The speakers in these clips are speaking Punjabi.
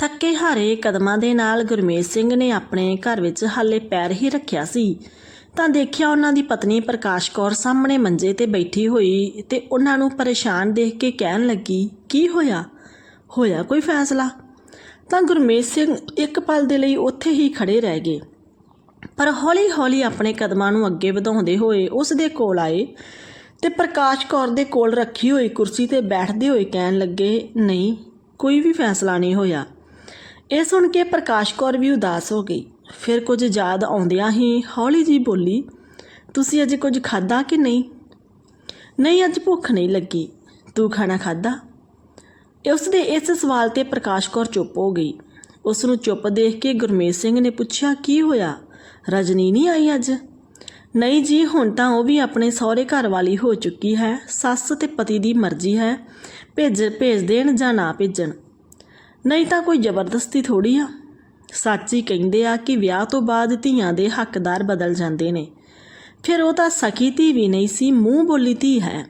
ਥੱਕੇ ਹਾਰੇ ਕਦਮਾਂ ਦੇ ਨਾਲ ਗੁਰਮੇਜ ਸਿੰਘ ਨੇ ਆਪਣੇ ਘਰ ਵਿੱਚ ਹਾਲੇ ਪੈਰ ਹੀ ਰੱਖਿਆ ਸੀ। ਤਾਂ ਦੇਖਿਆ ਉਹਨਾਂ ਦੀ ਪਤਨੀ ਪ੍ਰਕਾਸ਼ ਕੌਰ ਸਾਹਮਣੇ ਮੰਜੇ ਤੇ ਬੈਠੀ ਹੋਈ ਤੇ ਉਹਨਾਂ ਨੂੰ ਪਰੇਸ਼ਾਨ ਦੇਖ ਕੇ ਕਹਿਣ ਲੱਗੀ, ਕੀ ਹੋਇਆ? ਹੋਇਆ ਕੋਈ ਫੈਸਲਾ? ਤਾਂ ਗੁਰਮੇਜ ਸਿੰਘ ਇੱਕ ਪਲ ਦੇ ਲਈ ਉੱਥੇ ਹੀ ਖੜੇ ਰਹਿ ਗਏ। ਪਰ ਹੌਲੀ-ਹੌਲੀ ਆਪਣੇ ਕਦਮਾਂ ਨੂੰ ਅੱਗੇ ਵਧਾਉਂਦੇ ਹੋਏ ਉਸ ਦੇ ਕੋਲ ਆਏ ਤੇ ਪ੍ਰਕਾਸ਼ ਕੌਰ ਦੇ ਕੋਲ ਰੱਖੀ ਹੋਈ ਕੁਰਸੀ ਤੇ ਬੈਠਦੇ ਹੋਏ ਕਹਿਣ ਲੱਗੇ, ਨਹੀਂ, ਕੋਈ ਵੀ ਫੈਸਲਾ ਨਹੀਂ ਹੋਇਆ। ਇਹ ਸੁਣ ਕੇ ਪ੍ਰਕਾਸ਼ ਕੌਰ ਵੀ ਉਦਾਸ ਹੋ ਗਈ। ਫਿਰ ਕੁਝ ਯਾਦ ਆਉਂਦਿਆਂ ਹੀ ਹੌਲੀ ਜੀ ਬੋਲੀ, ਤੁਸੀਂ ਅੱਜ ਕੁਝ ਖਾਦਾ ਕਿ ਨਹੀਂ? ਨਹੀਂ, ਅੱਜ ਭੁੱਖ ਨਹੀਂ ਲੱਗੀ। ਤੂੰ ਖਾਣਾ ਖਾਦਾ ਉਸ ਦੇ ਇਸ ਸਵਾਲ ਤੇ ਪ੍ਰਕਾਸ਼ ਕੌਰ ਚੁੱਪ ਹੋ ਗਈ। ਉਸ ਨੂੰ ਚੁੱਪ ਦੇਖ ਕੇ ਗੁਰਮੇਸ਼ ਸਿੰਘ ਨੇ ਪੁੱਛਿਆ, ਕੀ ਹੋਇਆ? ਰਜਨੀ ਨਹੀਂ ਆਈ ਅੱਜ? ਨਹੀਂ ਜੀ, ਹੁਣ ਤਾਂ ਉਹ ਵੀ ਆਪਣੇ ਸਹੁਰੇ ਘਰ ਵਾਲੀ ਹੋ ਚੁੱਕੀ ਹੈ। ਸੱਸ ਤੇ ਪਤੀ ਦੀ ਮਰਜ਼ੀ ਹੈ। ਭੇਜ ਭੇਜ ਦੇਣ ਜਾਂ ਨਾ ਭੇਜਣ। ਨਹੀਂ ਤਾਂ ਕੋਈ ਜ਼ਬਰਦਸਤੀ ਥੋੜੀ ਆ। ਸੱਚ ਹੀ ਕਹਿੰਦੇ ਆ ਕਿ ਵਿਆਹ ਤੋਂ ਬਾਅਦ ਧੀਆਂ ਦੇ ਹੱਕਦਾਰ ਬਦਲ ਜਾਂਦੇ ਨੇ। ਫਿਰ ਉਹ ਤਾਂ ਸਕੀ ਧੀ ਵੀ ਨਹੀਂ ਸੀ, ਮੂੰਹ ਬੋਲੀ ਧੀ ਹੈ।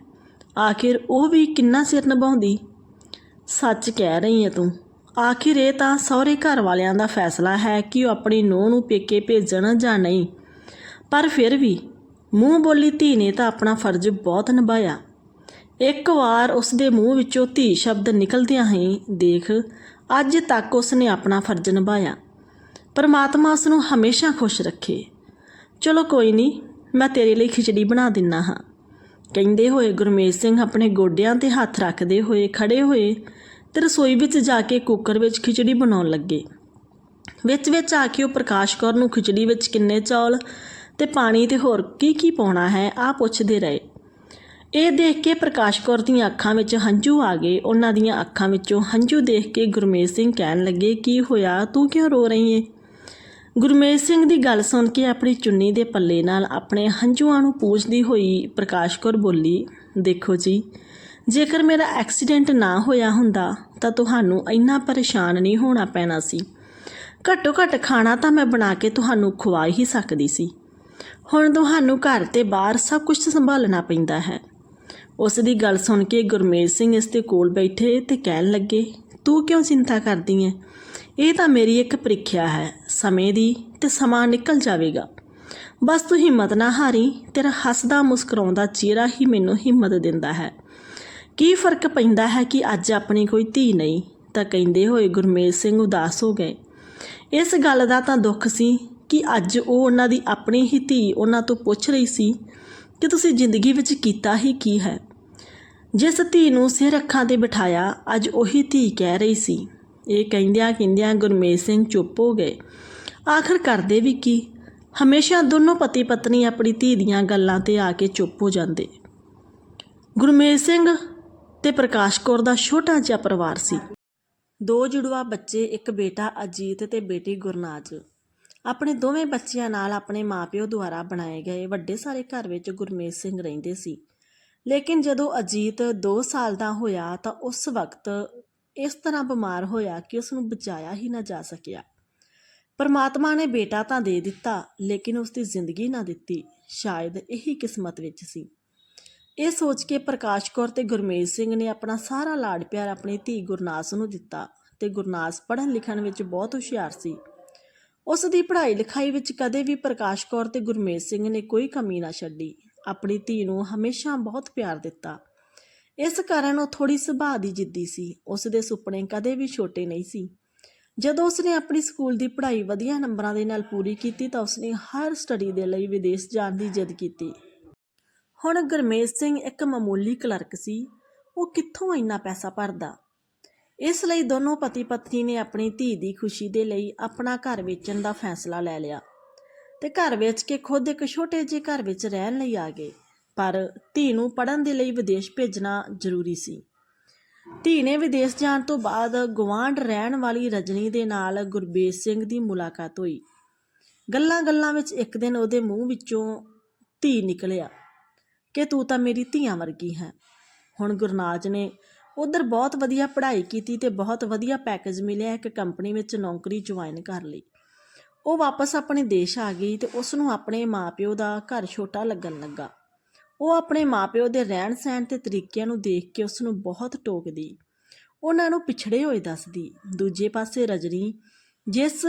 ਆਖਿਰ ਉਹ ਵੀ ਕਿੰਨਾ ਸਿਰ ਨਿਭਾਉਂਦੀ? ਸੱਚ ਕਹਿ ਰਹੀ ਹੈ ਤੂੰ। ਆਖਿਰ ਇਹ ਤਾਂ ਸਹੁਰੇ ਘਰ ਵਾਲਿਆਂ ਦਾ ਫੈਸਲਾ ਹੈ ਕਿ ਉਹ ਆਪਣੀ ਨੂੰਹ ਨੂੰ ਪੇਕੇ ਭੇਜਣ ਜਾਂ ਨਹੀਂ। ਪਰ ਫਿਰ ਵੀ ਮੂੰਹ ਬੋਲੀ ਧੀ ਨੇ ਤਾਂ ਆਪਣਾ ਫਰਜ਼ ਬਹੁਤ ਨਿਭਾਇਆ। ਇੱਕ ਵਾਰ ਉਸ ਦੇ ਮੂੰਹ ਵਿੱਚੋਂ ਧੀ ਸ਼ਬਦ ਨਿਕਲਦਿਆਂ ਹੀ ਦੇਖ ਅੱਜ ਤੱਕ ਉਸ ਨੇ ਆਪਣਾ ਫਰਜ਼ ਨਿਭਾਇਆ। ਪਰਮਾਤਮਾ ਉਸ ਨੂੰ ਹਮੇਸ਼ਾ ਖੁਸ਼ ਰੱਖੇ। ਚਲੋ ਕੋਈ ਨਹੀਂ ਮੈਂ ਤੇਰੇ ਲਈ ਖਿਚੜੀ ਬਣਾ ਦਿੰਨਾ ਹਾਂ। ਕਹਿੰਦੇ ਹੋਏ ਗੁਰਮੇਜ ਸਿੰਘ ਆਪਣੇ ਗੋਡਿਆਂ ਤੇ ਹੱਥ ਰੱਖਦੇ ਹੋਏ ਖੜੇ ਹੋਏ ਤੇ ਰਸੋਈ ਵਿੱਚ ਜਾ ਕੇ ਕੁੱਕਰ ਵਿੱਚ ਖਿਚੜੀ ਬਣਾਉਣ ਲੱਗੇ। ਵਿੱਚ ਵਿੱਚ ਆ ਕੇ ਉਹ ਪ੍ਰਕਾਸ਼ ਕੌਰ ਨੂੰ ਖਿਚੜੀ ਵਿੱਚ ਕਿੰਨੇ ਚੌਲ ਤੇ ਪਾਣੀ ਤੇ ਹੋਰ ਕੀ ਕੀ ਪਾਉਣਾ ਹੈ ਆ ਪੁੱਛਦੇ ਰਹੇ। ਇਹ ਦੇਖ ਕੇ ਪ੍ਰਕਾਸ਼ ਕੌਰ ਦੀਆਂ ਅੱਖਾਂ ਵਿੱਚ ਹੰਝੂ ਆ ਗਏ। ਉਹਨਾਂ ਦੀਆਂ ਅੱਖਾਂ ਵਿੱਚੋਂ ਹੰਝੂ ਦੇਖ ਕੇ ਗੁਰਮੇਜ ਸਿੰਘ ਕਹਿਣ ਲੱਗੇ, ਕੀ ਹੋਇਆ? ਤੂੰ ਕਿਉਂ ਰੋ ਰਹੀ ਏ? ਗੁਰਮੇਜ ਸਿੰਘ ਦੀ ਗੱਲ ਸੁਣ ਕੇ ਆਪਣੀ ਚੁੰਨੀ ਦੇ ਪੱਲੇ ਨਾਲ ਆਪਣੇ ਹੰਝੂਆਂ ਨੂੰ ਪੂੰਝਦੀ ਹੋਈ ਪ੍ਰਕਾਸ਼ ਕੌਰ ਬੋਲੀ, ਦੇਖੋ ਜੀ, ਜੇਕਰ ਮੇਰਾ ਐਕਸੀਡੈਂਟ ਨਾ ਹੋਇਆ ਹੁੰਦਾ, ਤਾਂ ਤੁਹਾਨੂੰ ਇੰਨਾ ਪਰੇਸ਼ਾਨ ਨਹੀਂ ਹੋਣਾ ਪੈਣਾ ਸੀ। ਘੱਟੋ ਘੱਟ ਖਾਣਾ ਤਾਂ ਮੈਂ ਬਣਾ ਕੇ ਤੁਹਾਨੂੰ ਖਵਾ ਹੀ ਸਕਦੀ ਸੀ। ਹੁਣ ਤੁਹਾਨੂੰ ਘਰ ਤੇ ਬਾਹਰ ਸਭ ਕੁਝ ਸੰਭਾਲਣਾ ਪੈਂਦਾ ਹੈ। ਉਸ ਦੀ ਗੱਲ ਸੁਣ ਕੇ ਗੁਰਮੇਜ ਸਿੰਘ ਇਸ ਦੇ ਕੋਲ ਬੈਠੇ ਤੇ ਕਹਿਣ ਲੱਗੇ, ਤੂੰ ਕਿਉਂ ਚਿੰਤਾ ਕਰਦੀ ਹੈ ਇਹ ਤਾਂ ਮੇਰੀ ਇੱਕ ਪ੍ਰੀਖਿਆ ਹੈ, ਸਮੇਂ ਦੀ ਤੇ ਸਮਾਂ ਨਿਕਲ ਜਾਵੇਗਾ। ਬਸ ਤੂੰ ਹਿੰਮਤ ਨਾ ਹਾਰੀ, ਤੇਰਾ ਹੱਸਦਾ ਮੁਸਕਰਾਉਂਦਾ ਚਿਹਰਾ ਹੀ ਮੈਨੂੰ ਹਿੰਮਤ ਦਿੰਦਾ ਹੈ। ਕੀ ਫ਼ਰਕ ਪੈਂਦਾ ਹੈ ਕਿ ਅੱਜ ਆਪਣੀ ਕੋਈ ਧੀ ਨਹੀਂ? ਤਾਂ ਕਹਿੰਦੇ ਹੋਏ ਗੁਰਮੇਜ ਸਿੰਘ ਉਦਾਸ ਹੋ ਗਏ। ਇਸ ਗੱਲ ਦਾ ਤਾਂ ਦੁੱਖ ਸੀ ਕਿ ਅੱਜ ਉਹ ਉਹਨਾਂ ਦੀ ਆਪਣੀ ਹੀ ਧੀ ਉਹਨਾਂ ਤੋਂ ਪੁੱਛ ਰਹੀ ਸੀ ਕਿ ਤੁਸੀਂ ਜ਼ਿੰਦਗੀ ਵਿੱਚ ਕੀਤਾ ਹੀ ਕੀ ਹੈ। ਜਿਸ ਧੀ ਨੂੰ ਸਿਰ ਅੱਖਾਂ ਤੇ ਬਿਠਾਇਆ, ਅੱਜ ਉਹੀ ਧੀ ਕਹਿ ਰਹੀ ਸੀ। ਇਹ ਕਹਿੰਦਿਆਂ ਕਹਿੰਦਿਆਂ ਗੁਰਮੇਜ ਸਿੰਘ ਚੁੱਪ ਹੋ ਗਏ। ਆਖਰ ਕਰਦੇ ਵੀ ਕੀ? ਹਮੇਸ਼ਾ ਦੋਨੋਂ ਪਤੀ ਪਤਨੀ ਆਪਣੀ ਧੀ ਦੀਆਂ ਗੱਲਾਂ ਤੇ ਆ ਕੇ ਚੁੱਪ ਹੋ ਜਾਂਦੇ। ਗੁਰਮੇਜ ਸਿੰਘ ਤੇ ਪ੍ਰਕਾਸ਼ ਕੌਰ ਦਾ ਛੋਟਾ ਜਿਹਾ ਪਰਿਵਾਰ ਸੀ। ਦੋ ਜੁੜਵਾ ਬੱਚੇ, ਇੱਕ ਬੇਟਾ ਅਜੀਤ ਤੇ ਬੇਟੀ ਗੁਰਨਾਜ। ਆਪਣੇ ਦੋਵੇਂ ਬੱਚਿਆਂ ਨਾਲ ਆਪਣੇ ਮਾਪਿਓ ਦੁਆਰਾ ਬਣਾਏ ਗਏ ਵੱਡੇ ਸਾਰੇ ਘਰ ਵਿੱਚ ਗੁਰਮੇਜ ਸਿੰਘ ਰਹਿੰਦੇ ਸੀ। ਲੇਕਿਨ ਜਦੋਂ ਅਜੀਤ 2 ਸਾਲ ਦਾ ਹੋਇਆ ਤਾਂ ਉਸ ਵਕਤ ਇਸ ਤਰ੍ਹਾਂ ਬਿਮਾਰ ਹੋਇਆ ਕਿ ਉਸ ਨੂੰ ਬਚਾਇਆ ਹੀ ਨਾ ਜਾ ਸਕਿਆ। ਪਰਮਾਤਮਾ ਨੇ ਬੇਟਾ ਤਾਂ ਦੇ ਦਿੱਤਾ, ਲੇਕਿਨ ਉਸ ਦੀ ਜ਼ਿੰਦਗੀ ਨਾ ਦਿੱਤੀ। ਸ਼ਾਇਦ ਇਹੀ ਕਿਸਮਤ ਵਿੱਚ ਸੀ। ਇਹ ਸੋਚ ਕੇ ਪ੍ਰਕਾਸ਼ ਕੌਰ ਤੇ ਗੁਰਮੇਜ ਸਿੰਘ ਨੇ ਆਪਣਾ ਸਾਰਾ ਲਾਡ ਪਿਆਰ ਆਪਣੀ ਧੀ ਗੁਰਨਾਸ ਨੂੰ ਦਿੱਤਾ ਤੇ ਗੁਰਨਾਸ ਪੜ੍ਹਨ ਲਿਖਣ ਵਿੱਚ ਬਹੁਤ ਹੁਸ਼ਿਆਰ ਸੀ। ਉਸ ਦੀ ਪੜ੍ਹਾਈ ਲਿਖਾਈ ਵਿੱਚ ਕਦੇ ਵੀ ਪ੍ਰਕਾਸ਼ ਕੌਰ ਤੇ ਗੁਰਮੇਜ ਸਿੰਘ ਨੇ ਕੋਈ ਕਮੀ ਨਾ ਛੱਡੀ। ਆਪਣੀ ਧੀ ਨੂੰ ਹਮੇਸ਼ਾ ਬਹੁਤ ਪਿਆਰ ਦਿੱਤਾ। ਇਸ ਕਾਰਨ ਉਹ ਥੋੜੀ ਸੁਭਾਅ ਦੀ ਜਿੱਦੀ ਸੀ। ਉਸ ਦੇ ਸੁਪਨੇ ਕਦੇ ਵੀ ਛੋਟੇ ਨਹੀਂ ਸੀ। ਜਦੋਂ ਉਸਨੇ ਆਪਣੀ ਸਕੂਲ ਦੀ ਪੜ੍ਹਾਈ ਵਧੀਆ ਨੰਬਰਾਂ ਦੇ ਨਾਲ ਪੂਰੀ ਕੀਤੀ ਤਾਂ ਉਸਨੇ ਹਰ ਸਟੱਡੀ ਦੇ ਲਈ ਵਿਦੇਸ਼ ਜਾਣ ਦੀ ਜਿੱਦ ਕੀਤੀ। ਹੁਣ ਗੁਰਮੇਜ ਸਿੰਘ ਇੱਕ ਮਾਮੂਲੀ ਕਲਰਕ ਸੀ। ਉਹ ਕਿੱਥੋਂ ਇੰਨਾ ਪੈਸਾ ਭਰਦਾ? ਇਸ ਲਈ ਦੋਨੋਂ ਪਤੀ ਪਤਨੀ ਨੇ ਆਪਣੀ ਧੀ ਦੀ ਖੁਸ਼ੀ ਦੇ ਲਈ ਆਪਣਾ ਘਰ ਵੇਚਣ ਦਾ ਫੈਸਲਾ ਲੈ ਲਿਆ। ਤੇ ਘਰ ਵੇਚ ਕੇ ਖੁਦ ਇੱਕ ਛੋਟੇ ਜਿਹੇ ਘਰ ਵਿੱਚ ਰਹਿਣ ਲਈ ਆ ਗਏ। ਪਰ ਧੀ ਨੂੰ ਪੜਨ ਦੇ ਲਈ ਵਿਦੇਸ਼ ਭੇਜਣਾ ਜ਼ਰੂਰੀ ਸੀ। ਧੀ ਨੇ ਵਿਦੇਸ਼ ਜਾਣ ਤੋਂ ਬਾਅਦ ਗਵਾਂਢ ਰਹਿਣ ਵਾਲੀ ਰਜਨੀ ਦੇ ਨਾਲ ਗੁਰਬੇਜ ਸਿੰਘ ਦੀ ਮੁਲਾਕਾਤ ਹੋਈ। ਗੱਲਾਂ-ਗੱਲਾਂ ਵਿੱਚ ਇੱਕ ਦਿਨ ਉਹਦੇ ਮੂੰਹ ਵਿੱਚੋਂ ਧੀ ਨਿਕਲਿਆ ਕਿ ਤੂੰ ਤਾਂ ਮੇਰੀ ਧੀਆਂ ਵਰਗੀ ਹੈ। ਹੁਣ ਗੁਰਨਾਜ ਨੇ ਉਧਰ ਬਹੁਤ ਵਧੀਆ ਪੜ੍ਹਾਈ ਕੀਤੀ ਤੇ ਬਹੁਤ ਵਧੀਆ ਪੈਕੇਜ ਮਿਲਿਆ ਇੱਕ ਕੰਪਨੀ ਵਿੱਚ ਨੌਕਰੀ ਜੁਆਇਨ ਕਰ ਲਈ। ਉਹ ਵਾਪਸ ਆਪਣੇ ਦੇਸ਼ ਆ ਗਈ ਤੇ ਉਸ ਨੂੰ ਆਪਣੇ ਮਾਪਿਓ ਦਾ ਘਰ ਛੋਟਾ ਲੱਗਣ ਲੱਗਾ। ਉਹ ਆਪਣੇ ਮਾਪਿਓ ਦੇ ਰਹਿਣ ਸਹਿਣ ਤੇ ਤਰੀਕਿਆਂ ਨੂੰ ਦੇਖ ਕੇ ਉਸ ਨੂੰ ਬਹੁਤ ਟੋਕਦੀ। ਉਹਨਾਂ ਨੂੰ ਪਿਛੜੇ ਹੋਏ ਦੱਸਦੀ, ਦੂਜੇ ਪਾਸੇ ਰਜਨੀ, ਜਿਸ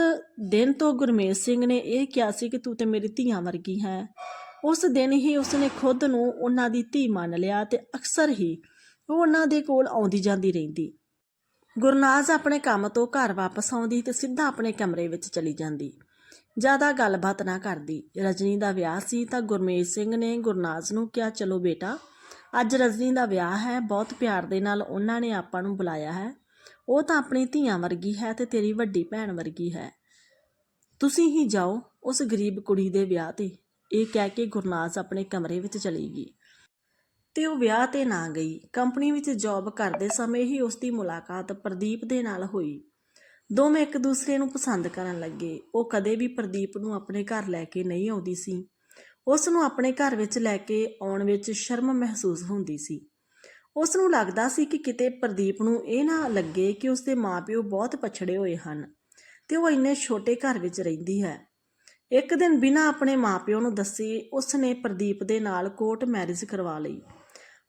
ਦਿਨ ਤੋਂ ਗੁਰਮੇਲ ਸਿੰਘ ਨੇ ਇਹ ਕਿਹਾ ਸੀ ਕਿ ਤੂੰ ਤੇ ਮੇਰੀ ਧੀਆਂ ਵਰਗੀ ਹੈ, ਉਸ ਦਿਨ ਹੀ ਉਸਨੇ ਖੁਦ ਨੂੰ ਉਹਨਾਂ ਦੀ ਧੀ ਮੰਨ ਲਿਆ ਤੇ ਅਕਸਰ ਹੀ ਉਹ ਉਹਨਾਂ ਦੇ ਕੋਲ ਆਉਂਦੀ ਜਾਂਦੀ ਰਹਿੰਦੀ। ਗੁਰਨਾਜ਼ ਆਪਣੇ ਕੰਮ ਤੋਂ ਘਰ ਵਾਪਸ ਆਉਂਦੀ ਤੇ ਸਿੱਧਾ ਆਪਣੇ ਕਮਰੇ ਵਿੱਚ ਚਲੀ ਜਾਂਦੀ। ਜ਼ਿਆਦਾ ਗੱਲਬਾਤ ਨਾ ਕਰਦੀ। ਰਜਨੀ ਦਾ ਵਿਆਹ ਸੀ ਤਾਂ ਗੁਰਮੇਲ ਸਿੰਘ ਨੇ ਗੁਰਨਾਜ਼ ਨੂੰ ਕਿਹਾ, ਚਲੋ ਬੇਟਾ, ਅੱਜ ਰਜਨੀ ਦਾ ਵਿਆਹ ਹੈ, ਬਹੁਤ ਪਿਆਰ ਦੇ ਨਾਲ ਉਹਨਾਂ ਨੇ ਆਪਾਂ ਨੂੰ ਬੁਲਾਇਆ ਹੈ। ਉਹ ਤਾਂ ਆਪਣੀ ਧੀਆਂ ਵਰਗੀ ਹੈ ਤੇ ਤੇਰੀ ਵੱਡੀ ਭੈਣ ਵਰਗੀ ਹੈ। ਤੁਸੀਂ ਹੀ ਜਾਓ ਉਸ ਗਰੀਬ ਕੁੜੀ ਦੇ ਵਿਆਹ ਤੇ। ਇਹ ਕਹਿ ਕੇ ਗੁਰਨਾਜ਼ ਆਪਣੇ ਕਮਰੇ ਵਿੱਚ ਚਲੀ ਗਈ। ਤੇ ਉਹ ਵਿਆਹ ਤੇ ਨਾ ਗਈ। ਕੰਪਨੀ ਵਿੱਚ ਜੌਬ ਕਰਦੇ ਸਮੇਂ ਹੀ ਉਸ ਦੀ ਮੁਲਾਕਾਤ ਪ੍ਰਦੀਪ ਦੇ ਨਾਲ ਹੋਈ। ਦੋਵੇਂ ਇੱਕ ਦੂਸਰੇ ਨੂੰ ਪਸੰਦ ਕਰਨ ਲੱਗੇ। ਉਹ ਕਦੇ ਵੀ ਪ੍ਰਦੀਪ ਨੂੰ ਆਪਣੇ ਘਰ ਲੈ ਕੇ ਨਹੀਂ ਆਉਂਦੀ ਸੀ। ਉਸ ਨੂੰ ਆਪਣੇ ਘਰ ਵਿੱਚ ਲੈ ਕੇ ਆਉਣ ਵਿੱਚ ਸ਼ਰਮ ਮਹਿਸੂਸ ਹੁੰਦੀ ਸੀ। ਉਸ ਨੂੰ ਲੱਗਦਾ ਸੀ ਕਿ ਕਿਤੇ ਪ੍ਰਦੀਪ ਨੂੰ ਇਹ ਨਾ ਲੱਗੇ ਕਿ ਉਸ ਦੇ ਮਾਪਿਓ ਬਹੁਤ ਪਛੜੇ ਹੋਏ ਹਨ ਤੇ ਉਹ ਇੰਨੇ ਛੋਟੇ ਘਰ ਵਿੱਚ ਰਹਿੰਦੀ ਹੈ। ਇੱਕ ਦਿਨ ਬਿਨਾਂ ਆਪਣੇ ਮਾਪਿਓ ਨੂੰ ਦੱਸੇ ਉਸ ਨੇ ਪ੍ਰਦੀਪ ਦੇ ਨਾਲ ਕੋਰਟ ਮੈਰਿਜ ਕਰਵਾ ਲਈ।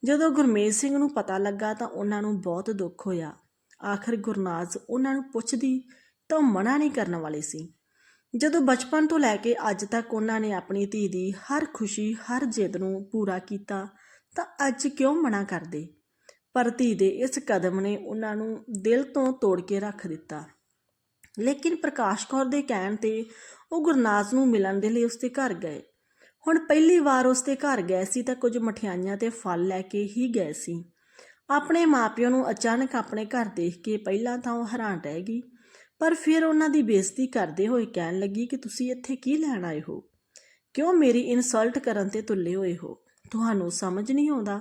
ਜਦੋਂ ਗੁਰਮੇਜ ਸਿੰਘ ਨੂੰ ਪਤਾ ਲੱਗਾ ਤਾਂ ਉਹਨਾਂ ਨੂੰ ਬਹੁਤ ਦੁੱਖ ਹੋਇਆ। ਆਖਰ ਗੁਰਨਾਜ਼ ਉਹਨਾਂ ਨੂੰ ਪੁੱਛਦੀ ਤਾਂ ਉਹ ਮਨਾ ਨਹੀਂ ਕਰਨ ਵਾਲੀ ਸੀ। ਜਦੋਂ ਬਚਪਨ ਤੋਂ ਲੈ ਕੇ ਅੱਜ ਤੱਕ ਉਹਨਾਂ ਨੇ ਆਪਣੀ ਧੀ ਦੀ ਹਰ ਖੁਸ਼ੀ, ਹਰ ਜਿੱਦ ਨੂੰ ਪੂਰਾ ਕੀਤਾ ਤਾਂ ਅੱਜ ਕਿਉਂ ਮਨਾ ਕਰਦੇ? ਪਰ ਧੀ ਦੇ ਇਸ ਕਦਮ ਨੇ ਉਹਨਾਂ ਨੂੰ ਦਿਲ ਤੋਂ ਤੋੜ ਕੇ ਰੱਖ ਦਿੱਤਾ। ਲੇਕਿਨ ਪ੍ਰਕਾਸ਼ ਕੌਰ ਦੇ ਕਹਿਣ ਤੇ ਉਹ ਗੁਰਨਾਜ਼ ਨੂੰ ਮਿਲਣ ਦੇ ਲਈ ਉਸਦੇ ਘਰ ਗਏ। ਹੁਣ ਪਹਿਲੀ ਵਾਰ ਉਸਦੇ ਘਰ ਗਏ ਸੀ ਤਾਂ ਕੁਝ ਮਠਿਆਈਆਂ ਤੇ ਫਲ ਲੈ ਕੇ ਹੀ ਗਏ ਸੀ। ਆਪਣੇ ਮਾਪਿਆਂ ਨੂੰ ਅਚਾਨਕ ਆਪਣੇ ਘਰ ਦੇਖ ਕੇ ਪਹਿਲਾਂ ਤਾਂ ਉਹ ਹੈਰਾਨ ਰਹਿ ਗਈ, ਪਰ ਫਿਰ ਉਹਨਾਂ ਦੀ ਬੇਇੱਜ਼ਤੀ ਕਰਦੇ ਹੋਏ ਕਹਿਣ ਲੱਗੀ ਕਿ ਤੁਸੀਂ ਇੱਥੇ ਕੀ ਲੈਣ ਆਏ ਹੋ? ਕਿਉਂ ਮੇਰੀ ਇਨਸਲਟ ਕਰਨ ਤੇ ਤੁੱਲੇ ਹੋਏ ਹੋ? ਤੁਹਾਨੂੰ ਸਮਝ ਨਹੀਂ ਆਉਂਦਾ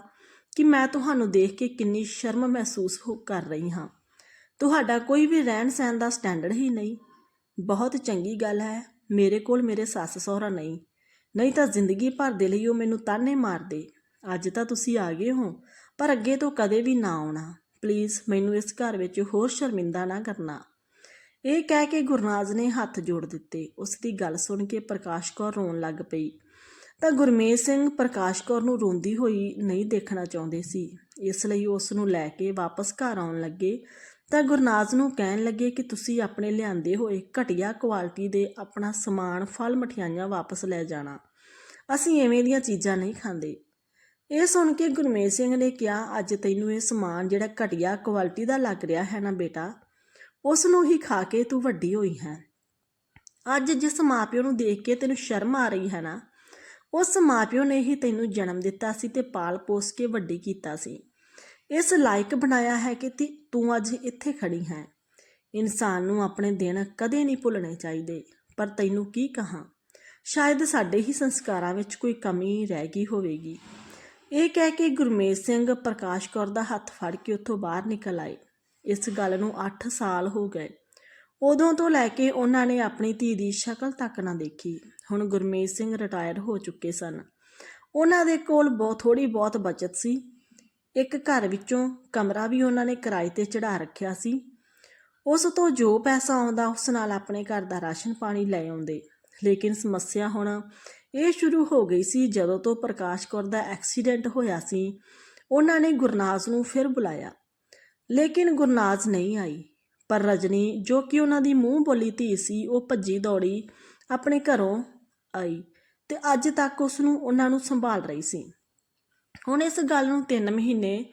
ਕਿ ਮੈਂ ਤੁਹਾਨੂੰ ਦੇਖ ਕੇ ਕਿੰਨੀ ਸ਼ਰਮ ਮਹਿਸੂਸ ਹੋ ਕਰ ਰਹੀ ਹਾਂ। ਤੁਹਾਡਾ ਕੋਈ ਵੀ ਰਹਿਣ ਸਹਿਣ ਦਾ ਸਟੈਂਡਰਡ ਹੀ ਨਹੀਂ। ਬਹੁਤ ਚੰਗੀ ਗੱਲ ਹੈ, ਮੇਰੇ ਕੋਲ ਮੇਰੇ ਸੱਸ ਸਹੁਰਾ ਨਹੀਂ। ਨਹੀਂ ਤਾਂ ਜ਼ਿੰਦਗੀ ਭਰ ਦੇ ਲਈ ਉਹ ਮੈਨੂੰ ਤਾਨੇ ਮਾਰਦੇ। ਅੱਜ ਤਾਂ ਤੁਸੀਂ ਆ ਗਏ ਹੋ, ਪਰ ਅੱਗੇ ਤੋਂ ਕਦੇ ਵੀ ਨਾ ਆਉਣਾ। ਪਲੀਜ਼, ਮੈਨੂੰ ਇਸ ਘਰ ਵਿੱਚ ਹੋਰ ਸ਼ਰਮਿੰਦਾ ਨਾ ਕਰਨਾ। ਇਹ ਕਹਿ ਕੇ ਗੁਰਨਾਜ਼ ਨੇ ਹੱਥ ਜੋੜ ਦਿੱਤੇ। ਉਸ ਦੀ ਗੱਲ ਸੁਣ ਕੇ ਪ੍ਰਕਾਸ਼ ਕੌਰ ਰੋਣ ਲੱਗ ਪਈ। ਤਾਂ ਗੁਰਮੇਜ ਸਿੰਘ ਪ੍ਰਕਾਸ਼ ਕੌਰ ਨੂੰ ਰੋਂਦੀ ਹੋਈ ਨਹੀਂ ਦੇਖਣਾ ਚਾਹੁੰਦੇ ਸੀ। ਇਸ ਲਈ ਉਸ ਨੂੰ ਲੈ ਕੇ ਵਾਪਸ ਘਰ ਆਉਣ ਲੱਗੇ। ਤਾਂ ਗੁਰਨਾਜ਼ ਨੂੰ ਕਹਿਣ ਲੱਗੇ ਕਿ ਤੁਸੀਂ ਆਪਣੇ ਲਿਆਂਦੇ ਹੋਏ ਘਟੀਆ ਕੁਆਲਿਟੀ ਦੇ ਆਪਣਾ ਸਮਾਨ ਫਲ ਮਠਿਆਈਆਂ ਵਾਪਸ ਲੈ ਜਾਣਾ। ਅਸੀਂ ਐਵੇਂ ਦੀਆਂ ਚੀਜ਼ਾਂ ਨਹੀਂ ਖਾਂਦੇ। ਇਹ ਸੁਣ ਕੇ ਗੁਰਮੇਜ ਸਿੰਘ ਨੇ ਕਿਹਾ, ਅੱਜ ਤੈਨੂੰ ਇਹ ਸਮਾਨ ਜਿਹੜਾ ਘਟੀਆ ਕੁਆਲਿਟੀ ਦਾ ਲੱਗ ਰਿਹਾ ਹੈ ਨਾ ਬੇਟਾ, ਉਸ ਨੂੰ ਹੀ ਖਾ ਕੇ ਤੂੰ ਵੱਡੀ ਹੋਈ ਹੈ। ਅੱਜ ਜਿਸ ਮਾਪਿਓ ਨੂੰ ਦੇਖ ਕੇ ਤੈਨੂੰ ਸ਼ਰਮ ਆ ਰਹੀ ਹੈ ਨਾ, ਉਸ ਮਾਪਿਓ ਨੇ ਹੀ ਤੈਨੂੰ ਜਨਮ ਦਿੱਤਾ ਸੀ ਤੇ ਪਾਲ ਪੋਸ ਕੇ ਵੱਡੀ ਕੀਤਾ ਸੀ। ਇਸ ਲਾਇਕ ਬਣਾਇਆ ਹੈ ਕਿ ਤੀ- ਤੂੰ ਅੱਜ ਇੱਥੇ ਖੜੀ ਹੈ। ਇਨਸਾਨ ਨੂੰ ਆਪਣੇ ਦਿਨ ਕਦੇ ਨਹੀਂ ਭੁੱਲਣੇ ਚਾਹੀਦੇ। ਪਰ ਤੈਨੂੰ ਕੀ ਕਹਾਂ? ਸ਼ਾਇਦ ਸਾਡੇ ਹੀ ਸੰਸਕਾਰਾਂ ਵਿੱਚ ਕੋਈ ਕਮੀ ਰਹਿ ਗਈ ਹੋਵੇਗੀ। ਇਹ ਕਹਿ ਕੇ ਗੁਰਮੇਜ ਸਿੰਘ ਪ੍ਰਕਾਸ਼ ਕੌਰ ਦਾ ਹੱਥ ਫੜ ਕੇ ਉੱਥੋਂ ਬਾਹਰ ਨਿਕਲ ਆਏ। ਇਸ ਗੱਲ ਨੂੰ 8 ਸਾਲ ਹੋ ਗਏ। ਉਦੋਂ ਤੋਂ ਲੈ ਕੇ ਉਹਨਾਂ ਨੇ ਆਪਣੀ ਧੀ ਦੀ ਸ਼ਕਲ ਤੱਕ ਨਾ ਦੇਖੀ। ਹੁਣ ਗੁਰਮੇਜ ਸਿੰਘ ਰਿਟਾਇਰ ਹੋ ਚੁੱਕੇ ਸਨ। ਉਹਨਾਂ ਦੇ ਕੋਲ ਬਹੁਤ ਥੋੜੀ ਬਹੁਤ ਬਚਤ ਸੀ। ਇੱਕ ਘਰ ਵਿੱਚੋਂ ਕਮਰਾ ਵੀ ਉਹਨਾਂ ਨੇ ਕਿਰਾਏ ਤੇ ਚੜਾ ਰੱਖਿਆ ਸੀ। ਉਸ ਤੋਂ ਜੋ ਪੈਸਾ ਆਉਂਦਾ, ਉਸ ਨਾਲ ਆਪਣੇ ਘਰ ਦਾ ਰਾਸ਼ਨ ਪਾਣੀ ਲੈ ਆਉਂਦੇ। ਲੇਕਿਨ ਸਮੱਸਿਆ ਹੁਣ ਇਹ ਸ਼ੁਰੂ ਹੋ ਗਈ ਸੀ ਜਦੋਂ ਤੋਂ ਪ੍ਰਕਾਸ਼ ਕੌਰ ਦਾ ਐਕਸੀਡੈਂਟ ਹੋਇਆ ਸੀ। ਉਹਨਾਂ ਨੇ ਗੁਰਨਾਜ਼ ਨੂੰ ਫਿਰ ਬੁਲਾਇਆ। ਲੇਕਿਨ ਗੁਰਨਾਜ਼ ਨਹੀਂ ਆਈ। ਪਰ ਰਜਨੀ, ਜੋ ਕਿ ਉਹਨਾਂ ਦੀ ਮੂੰਹ ਬੋਲੀ ਧੀ ਸੀ, ਉਹ ਭੱਜੀ ਦੌੜੀ ਆਪਣੇ ਘਰੋਂ ਆਈ ਤੇ ਅੱਜ ਤੱਕ ਉਸ ਨੂੰ ਉਹਨਾਂ ਨੂੰ ਸੰਭਾਲ ਰਹੀ ਸੀ। ਹੁਣ ਇਸ ਗੱਲ ਨੂੰ 3 ਮਹੀਨੇ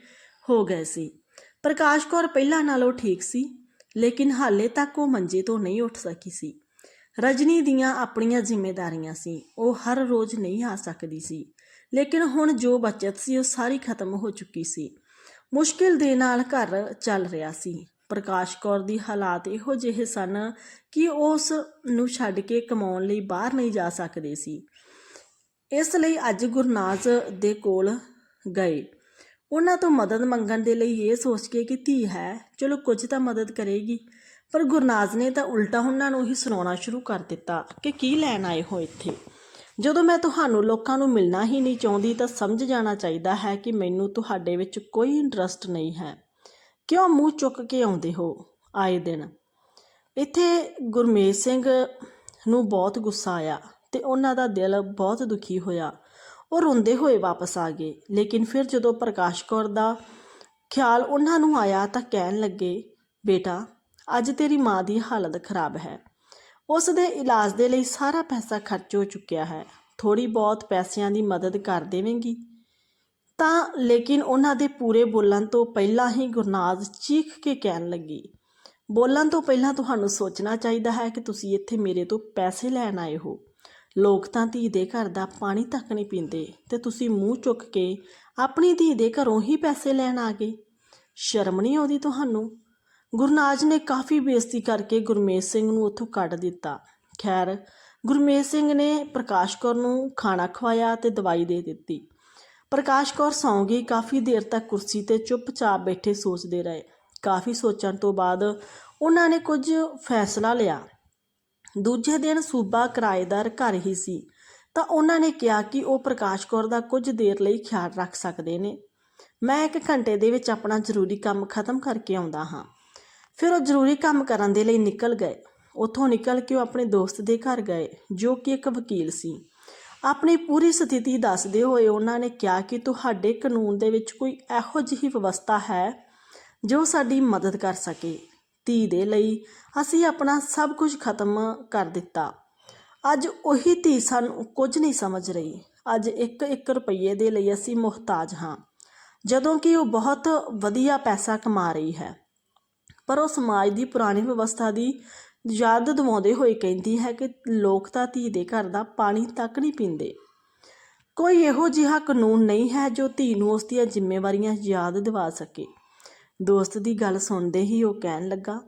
ਹੋ ਗਏ ਸੀ। ਪ੍ਰਕਾਸ਼ ਕੌਰ ਪਹਿਲਾਂ ਨਾਲੋਂ ਠੀਕ ਸੀ, ਲੇਕਿਨ ਹਾਲੇ ਤੱਕ ਉਹ ਮੰਜੇ ਤੋਂ ਨਹੀਂ ਉੱਠ ਸਕੀ ਸੀ। ਰਜਨੀ ਦੀਆਂ ਆਪਣੀਆਂ ਜ਼ਿੰਮੇਵਾਰੀਆਂ ਸੀ, ਉਹ ਹਰ ਰੋਜ਼ ਨਹੀਂ ਆ ਸਕਦੀ ਸੀ। ਲੇਕਿਨ ਹੁਣ ਜੋ ਬਚਤ ਸੀ, ਉਹ ਸਾਰੀ ਖਤਮ ਹੋ ਚੁੱਕੀ ਸੀ। ਮੁਸ਼ਕਿਲ ਦੇ ਨਾਲ ਘਰ ਚੱਲ ਰਿਹਾ ਸੀ। ਪ੍ਰਕਾਸ਼ ਕੌਰ ਦੀ ਹਾਲਾਤ ਇਹੋ ਜਿਹੇ ਸਨ ਕਿ ਉਹ ਉਸ ਨੂੰ ਛੱਡ ਕੇ ਕਮਾਉਣ ਲਈ ਬਾਹਰ ਨਹੀਂ ਜਾ ਸਕਦੇ ਸੀ। ਇਸ ਲਈ ਅੱਜ ਗੁਰਨਾਜ਼ ਦੇ ਕੋਲ ਗਏ। ਉਹਨਾਂ ਤੋਂ ਮਦਦ ਮੰਗਣ ਦੇ ਲਈ ਇਹ ਸੋਚ ਕੇ ਕਿ ਧੀ ਹੈ, ਚਲੋ ਕੁਝ ਤਾਂ ਮਦਦ ਕਰੇਗੀ, ਪਰ ਗੁਰਨਾਜ਼ ਨੇ ਤਾਂ ਉਲਟਾ ਉਹਨਾਂ ਨੂੰ ਹੀ ਸੁਣਾਉਣਾ ਸ਼ੁਰੂ ਕਰ ਦਿੱਤਾ ਕਿ ਕੀ ਲੈਣ ਆਏ ਹੋ ਇੱਥੇ। ਜਦੋਂ ਮੈਂ ਤੁਹਾਨੂੰ ਲੋਕਾਂ ਨੂੰ ਮਿਲਣਾ ਹੀ ਨਹੀਂ ਚਾਹੁੰਦੀ ਤਾਂ ਸਮਝ ਜਾਣਾ ਚਾਹੀਦਾ ਹੈ ਕਿ ਮੈਨੂੰ ਤੁਹਾਡੇ ਵਿੱਚ ਕੋਈ ਇੰਟਰਸਟ ਨਹੀਂ ਹੈ। ਕਿਉਂ ਮੂੰਹ ਚੁੱਕ ਕੇ ਆਉਂਦੇ ਹੋ? ਆਏ ਦਿਨ। ਇੱਥੇ ਗੁਰਮੇਜ ਸਿੰਘ ਨੂੰ ਬਹੁਤ ਗੁੱਸਾ ਆਇਆ ਤੇ ਉਹਨਾਂ ਦਾ ਦਿਲ ਬਹੁਤ ਦੁਖੀ ਹੋਇਆ। ਉਹ ਰੋਂਦੇ ਹੋਏ ਵਾਪਸ ਆ ਗਏ। ਲੇਕਿਨ ਫਿਰ ਜਦੋਂ ਪ੍ਰਕਾਸ਼ ਕੌਰ ਦਾ ਖਿਆਲ ਉਹਨਾਂ ਨੂੰ ਆਇਆ ਤਾਂ ਕਹਿਣ ਲੱਗੇ, ਬੇਟਾ, ਅੱਜ ਤੇਰੀ ਮਾਂ ਦੀ ਹਾਲਤ ਖਰਾਬ ਹੈ। ਉਸ ਦੇ ਇਲਾਜ ਦੇ ਲਈ ਸਾਰਾ ਪੈਸਾ ਖਰਚ ਹੋ ਚੁੱਕਿਆ ਹੈ। ਥੋੜੀ ਬਹੁਤ ਪੈਸਿਆਂ ਦੀ ਮਦਦ ਕਰ ਦੇਵੇਂਗੀ। ਤਾਂ ਲੇਕਿਨ ਉਹਨਾਂ ਦੇ ਪੂਰੇ ਬੋਲਣ ਤੋਂ ਪਹਿਲਾਂ ਹੀ ਗੁਰਨਾਜ਼ ਚੀਖ ਕੇ ਕਹਿਣ ਲੱਗੀ, ਬੋਲਣ ਤੋਂ ਪਹਿਲਾਂ ਤੁਹਾਨੂੰ ਸੋਚਣਾ ਚਾਹੀਦਾ ਹੈ ਕਿ ਤੁਸੀਂ ਇੱਥੇ ਮੇਰੇ ਤੋਂ ਪੈਸੇ ਲੈਣ ਆਏ ਹੋ। ਲੋਕ ਤਾਂ ਧੀ ਦੇ ਘਰ ਦਾ ਪਾਣੀ ਤੱਕ ਨਹੀਂ ਪੀਂਦੇ ਤੇ ਤੁਸੀਂ ਮੂੰਹ ਚੁੱਕ ਕੇ ਆਪਣੀ ਧੀ ਦੇ ਘਰੋਂ ਹੀ ਪੈਸੇ ਲੈਣ ਆ ਗਏ। ਸ਼ਰਮ ਨਹੀਂ ਆਉਂਦੀ ਤੁਹਾਨੂੰ? ਗੁਰਨਾਜ ਨੇ ਕਾਫੀ ਬੇਇੱਜ਼ਤੀ ਕਰਕੇ ਗੁਰਮੇਜ ਸਿੰਘ ਨੂੰ ਉੱਥੋਂ ਕੱਢ ਦਿੱਤਾ। ਖੈਰ, ਗੁਰਮੇਜ ਸਿੰਘ ਨੇ ਪ੍ਰਕਾਸ਼ ਕੌਰ ਨੂੰ ਖਾਣਾ ਖਵਾਇਆ ਤੇ ਦਵਾਈ ਦੇ ਦਿੱਤੀ। ਪ੍ਰਕਾਸ਼ ਕੌਰ ਸੌਂ ਗਈ, ਕਾਫੀ ਦੇਰ ਤੱਕ ਕੁਰਸੀ ਤੇ ਚੁੱਪਚਾਪ ਬੈਠੇ ਸੋਚਦੇ ਰਹੇ। ਕਾਫੀ ਸੋਚਣ ਤੋਂ ਬਾਅਦ ਉਹਨਾਂ ਨੇ ਕੁਝ ਫੈਸਲਾ ਲਿਆ। ਦੂਜੇ ਦਿਨ ਸੂਬਾ ਕਿਰਾਏਦਾਰ ਘਰ ਹੀ ਸੀ। ਤਾਂ ਉਹਨਾਂ ਨੇ ਕਿਹਾ ਕਿ ਉਹ ਪ੍ਰਕਾਸ਼ ਕੌਰ ਦਾ ਕੁਝ ਦੇਰ ਲਈ ਖਿਆਲ ਰੱਖ ਸਕਦੇ ਨੇ। ਮੈਂ ਇੱਕ ਘੰਟੇ ਦੇ ਵਿੱਚ ਆਪਣਾ ਜ਼ਰੂਰੀ ਕੰਮ ਖਤਮ ਕਰਕੇ ਆਉਂਦਾ ਹਾਂ। ਫਿਰ ਉਹ ਜ਼ਰੂਰੀ ਕੰਮ ਕਰਨ ਦੇ ਲਈ ਨਿਕਲ ਗਏ। ਉੱਥੋਂ ਨਿਕਲ ਕੇ ਉਹ ਆਪਣੇ ਦੋਸਤ ਦੇ ਘਰ ਗਏ, ਜੋ ਕਿ ਇੱਕ ਵਕੀਲ ਸੀ। ਆਪਣੀ ਪੂਰੀ ਸਥਿਤੀ ਦੱਸਦੇ ਹੋਏ ਉਹਨਾਂ ਨੇ ਕਿਹਾ ਕਿ ਤੁਹਾਡੇ ਕਾਨੂੰਨ ਦੇ ਵਿੱਚ ਕੋਈ ਇਹੋ ਜਿਹੀ ਵਿਵਸਥਾ ਹੈ ਜੋ ਸਾਡੀ ਮਦਦ ਕਰ ਸਕੇ। ਧੀ ਦੇ ਲਈ ਅਸੀਂ ਆਪਣਾ ਸਭ ਕੁਝ ਖਤਮ ਕਰ ਦਿੱਤਾ। ਅੱਜ ਉਹੀ ਧੀ ਸਾਨੂੰ ਕੁਝ ਨਹੀਂ ਸਮਝ ਰਹੀ। ਅੱਜ ਇੱਕ ਇੱਕ ਰੁਪਈਏ ਦੇ ਲਈ ਅਸੀਂ ਮੁਹਤਾਜ ਹਾਂ। ਜਦੋਂ ਕਿ ਉਹ ਬਹੁਤ ਵਧੀਆ ਪੈਸਾ ਕਮਾ ਰਹੀ ਹੈ। ਪਰ ਉਹ ਸਮਾਜ ਦੀ ਪੁਰਾਣੀ ਵਿਵਸਥਾ ਦੀ ਯਾਦ ਦਿਵਾਉਂਦੇ ਹੋਏ ਕਹਿੰਦੀ ਹੈ ਕਿ ਲੋਕ ਤਾਂ ਧੀ ਦੇ ਘਰ ਦਾ ਪਾਣੀ ਤੱਕ ਨਹੀਂ ਪੀਂਦੇ। ਕੋਈ ਇਹੋ ਜਿਹਾ ਕਾਨੂੰਨ ਨਹੀਂ ਹੈ ਜੋ ਧੀ ਨੂੰ ਉਸ ਦੀਆਂ ਜ਼ਿੰਮੇਵਾਰੀਆਂ ਯਾਦ ਦਿਵਾ ਸਕੇ। ਦੋਸਤ ਦੀ ਗੱਲ ਸੁਣਦੇ ਹੀ ਉਹ ਕਹਿਣ ਲੱਗਾ,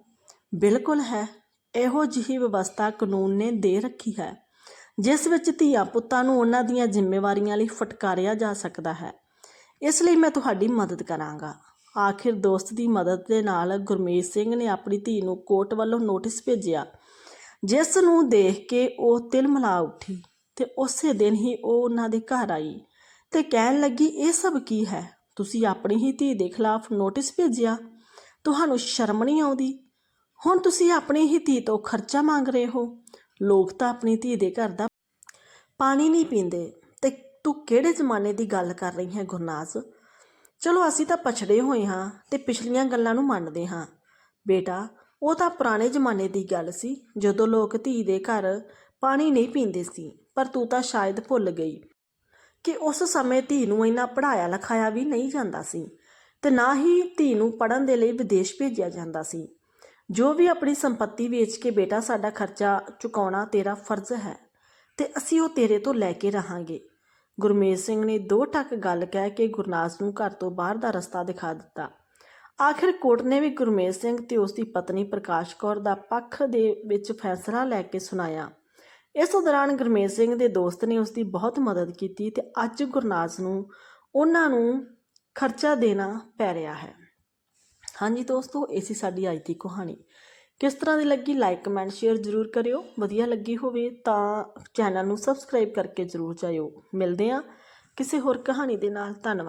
ਬਿਲਕੁਲ ਹੈ, ਇਹੋ ਜਿਹੀ ਵਿਵਸਥਾ ਕਾਨੂੰਨ ਨੇ ਦੇ ਰੱਖੀ ਹੈ, ਜਿਸ ਵਿੱਚ ਧੀਆਂ ਪੁੱਤਾਂ ਨੂੰ ਉਹਨਾਂ ਦੀਆਂ ਜ਼ਿੰਮੇਵਾਰੀਆਂ ਲਈ ਫਟਕਾਰਿਆ ਜਾ ਸਕਦਾ ਹੈ। ਇਸ ਲਈ ਮੈਂ ਤੁਹਾਡੀ ਮਦਦ ਕਰਾਂਗਾ। ਆਖਿਰ ਦੋਸਤ ਦੀ ਮਦਦ ਦੇ ਨਾਲ ਗੁਰਮੀਤ ਸਿੰਘ ਨੇ ਆਪਣੀ ਧੀ ਨੂੰ ਕੋਰਟ ਵੱਲੋਂ ਨੋਟਿਸ ਭੇਜਿਆ, ਜਿਸ ਨੂੰ ਦੇਖ ਕੇ ਉਹ ਤਿਲਮਲਾ ਉੱਠੀ ਤੇ ਉਸੇ ਦਿਨ ਹੀ ਉਹ ਉਹਨਾਂ ਦੇ ਘਰ ਆਈ ਤੇ ਕਹਿਣ ਲੱਗੀ, ਇਹ ਸਭ ਕੀ ਹੈ? ਤੁਸੀਂ ਆਪਣੀ ਹੀ ਧੀ ਦੇ ਖਿਲਾਫ ਨੋਟਿਸ ਭੇਜਿਆ? ਤੁਹਾਨੂੰ ਸ਼ਰਮ ਨਹੀਂ ਆਉਂਦੀ? ਹੁਣ ਤੁਸੀਂ ਆਪਣੀ ਹੀ ਧੀ ਤੋਂ ਖਰਚਾ ਮੰਗ ਰਹੇ ਹੋ? ਲੋਕ ਤਾਂ ਆਪਣੀ ਧੀ ਦੇ ਘਰ ਦਾ ਪਾਣੀ ਨਹੀਂ ਪੀਂਦੇ। ਤੇ ਤੂੰ ਕਿਹੜੇ ਜ਼ਮਾਨੇ ਦੀ ਗੱਲ ਕਰ ਰਹੀ ਹੈ ਗੁਰਨਾਜ਼? ਚਲੋ ਅਸੀਂ ਤਾਂ ਪਛੜੇ ਹੋਏ ਹਾਂ ਤੇ ਪਿਛਲੀਆਂ ਗੱਲਾਂ ਨੂੰ ਮੰਨਦੇ ਹਾਂ। ਬੇਟਾ, ਉਹ ਤਾਂ ਪੁਰਾਣੇ ਜ਼ਮਾਨੇ ਦੀ ਗੱਲ ਸੀ, ਜਦੋਂ ਲੋਕ ਧੀ ਦੇ ਘਰ ਪਾਣੀ ਨਹੀਂ ਪੀਂਦੇ ਸੀ, ਪਰ ਤੂੰ ਤਾਂ ਸ਼ਾਇਦ ਭੁੱਲ ਗਈ। ਕਿ ਉਸ ਸਮੇਂ ਧੀ ਨੂੰ ਇੰਨਾ ਪੜਾਇਆ ਲਿਖਾਇਆ ਵੀ ਨਹੀਂ ਜਾਂਦਾ ਸੀ ਤੇ ਨਾ ਹੀ ਧੀ ਨੂੰ ਪੜਨ ਦੇ ਲਈ ਵਿਦੇਸ਼ ਭੇਜਿਆ ਜਾਂਦਾ ਸੀ। ਜੋ ਵੀ ਆਪਣੀ ਸੰਪਤੀ ਵੇਚ ਕੇ ਬੇਟਾ ਸਾਡਾ ਖਰਚਾ ਚੁਕਾਉਣਾ ਤੇਰਾ ਫਰਜ਼ ਹੈ ਤੇ ਅਸੀਂ ਉਹ ਤੇਰੇ ਤੋਂ ਲੈ ਕੇ ਰਹਾਂਗੇ। ਗੁਰਮੇਜ ਸਿੰਘ ਨੇ ਦੋ ਟੱਕ ਗੱਲ ਕਹਿ ਕੇ ਗੁਰਨਾਜ਼ ਨੂੰ ਘਰ ਤੋਂ ਬਾਹਰ ਦਾ ਰਸਤਾ ਦਿਖਾ ਦਿੱਤਾ। ਆਖਿਰ ਕੋਰਟ ਨੇ ਵੀ ਗੁਰਮੇਜ ਸਿੰਘ ਤੇ ਉਸ ਦੀ ਪਤਨੀ ਪ੍ਰਕਾਸ਼ ਕੌਰ ਦਾ ਪੱਖ ਦੇ ਵਿੱਚ ਫੈਸਲਾ ਲੈ ਕੇ ਸੁਣਾਇਆ। ਇਸ ਦੌਰਾਨ ਗੁਰਮੇਜ ਸਿੰਘ ਦੇ ਦੋਸਤ ਨੇ ਉਸ ਦੀ ਬਹੁਤ ਮਦਦ ਕੀਤੀ ਤੇ ਅੱਜ ਗੁਰਨਾਜ਼ ਨੂੰ ਉਹਨਾਂ ਨੂੰ ਖਰਚਾ ਦੇਣਾ ਪੈ ਰਿਹਾ ਹੈ। ਹਾਂਜੀ ਦੋਸਤੋ, ਇਹ ਸੀ ਸਾਡੀ ਅੱਜ ਦੀ ਕਹਾਣੀ। ਕਿਸ ਤਰ੍ਹਾਂ ਦੀ ਲੱਗੀ ਲਾਈਕ ਕਮੈਂਟ ਸ਼ੇਅਰ ਜ਼ਰੂਰ ਕਰਿਓ। ਵਧੀਆ ਲੱਗੀ ਹੋਵੇ ਤਾਂ ਚੈਨਲ ਨੂੰ ਸਬਸਕ੍ਰਾਈਬ ਕਰਕੇ ਜ਼ਰੂਰ ਜਾਇਓ। ਮਿਲਦੇ ਹਾਂ ਕਿਸੇ ਹੋਰ ਕਹਾਣੀ ਦੇ ਨਾਲ। ਧੰਨਵਾਦ।